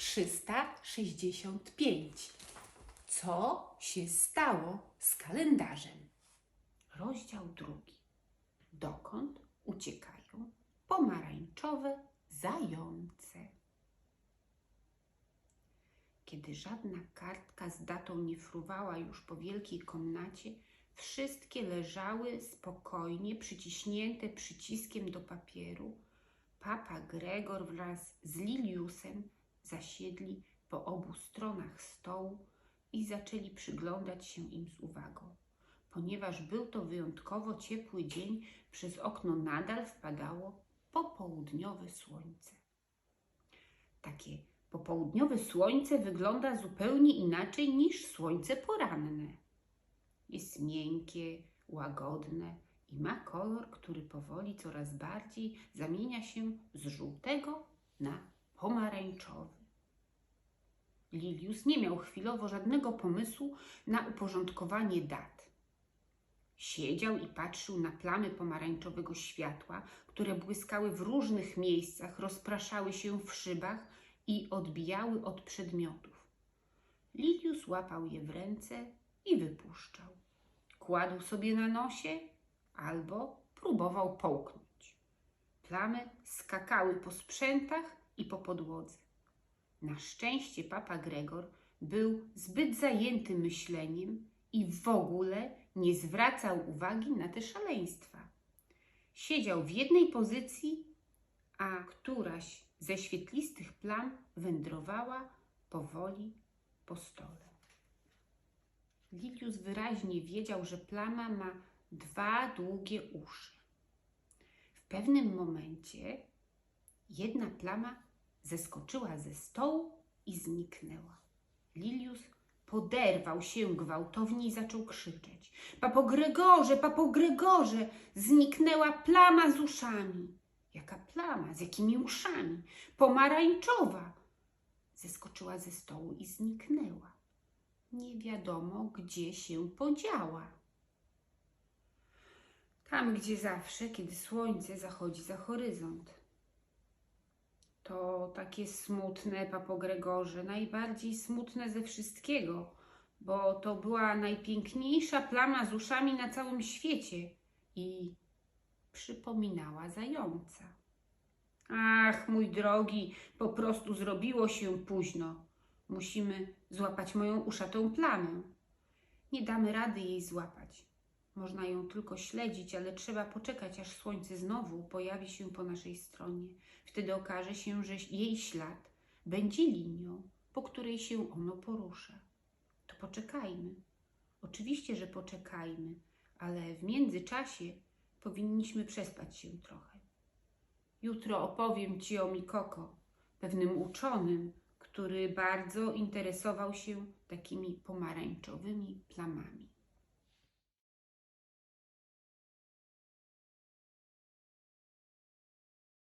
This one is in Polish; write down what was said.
365. Co się stało z kalendarzem? Rozdział drugi. Dokąd uciekają pomarańczowe zające? Kiedy żadna kartka z datą nie fruwała już po wielkiej komnacie, wszystkie leżały spokojnie, przyciśnięte przyciskiem do papieru. Papa Gregor wraz z Liliusem zasiedli po obu stronach stołu i zaczęli przyglądać się im z uwagą. Ponieważ był to wyjątkowo ciepły dzień, przez okno nadal wpadało popołudniowe słońce. Takie popołudniowe słońce wygląda zupełnie inaczej niż słońce poranne. Jest miękkie, łagodne i ma kolor, który powoli coraz bardziej zamienia się z żółtego na pomarańczowy. Lilius nie miał chwilowo żadnego pomysłu na uporządkowanie dat. Siedział i patrzył na plamy pomarańczowego światła, które błyskały w różnych miejscach, rozpraszały się w szybach i odbijały od przedmiotów. Lilius łapał je w ręce i wypuszczał. Kładł sobie na nosie albo próbował połknąć. Plamy skakały po sprzętach i po podłodze. Na szczęście papa Gregor był zbyt zajęty myśleniem i w ogóle nie zwracał uwagi na te szaleństwa. Siedział w jednej pozycji, a któraś ze świetlistych plam wędrowała powoli po stole. Lilius wyraźnie wiedział, że plama ma dwa długie uszy. W pewnym momencie jedna plama zeskoczyła ze stołu i zniknęła. Lilius poderwał się gwałtownie i zaczął krzyczeć. Papo Gregorze, papo Gregorze, zniknęła plama z uszami. Jaka plama? Z jakimi uszami? Pomarańczowa. Zeskoczyła ze stołu i zniknęła. Nie wiadomo, gdzie się podziała. Tam, gdzie zawsze, kiedy słońce zachodzi za horyzont. To takie smutne, papo Gregorze, najbardziej smutne ze wszystkiego, bo to była najpiękniejsza plama z uszami na całym świecie i przypominała zająca. Ach, mój drogi, po prostu zrobiło się późno. Musimy złapać moją uszatą plamę. Nie damy rady jej złapać. Można ją tylko śledzić, ale trzeba poczekać, aż słońce znowu pojawi się po naszej stronie. Wtedy okaże się, że jej ślad będzie linią, po której się ono porusza. To poczekajmy. Oczywiście, że poczekajmy, ale w międzyczasie powinniśmy przespać się trochę. Jutro opowiem Ci o Mikoko, pewnym uczonym, który bardzo interesował się takimi pomarańczowymi plamami.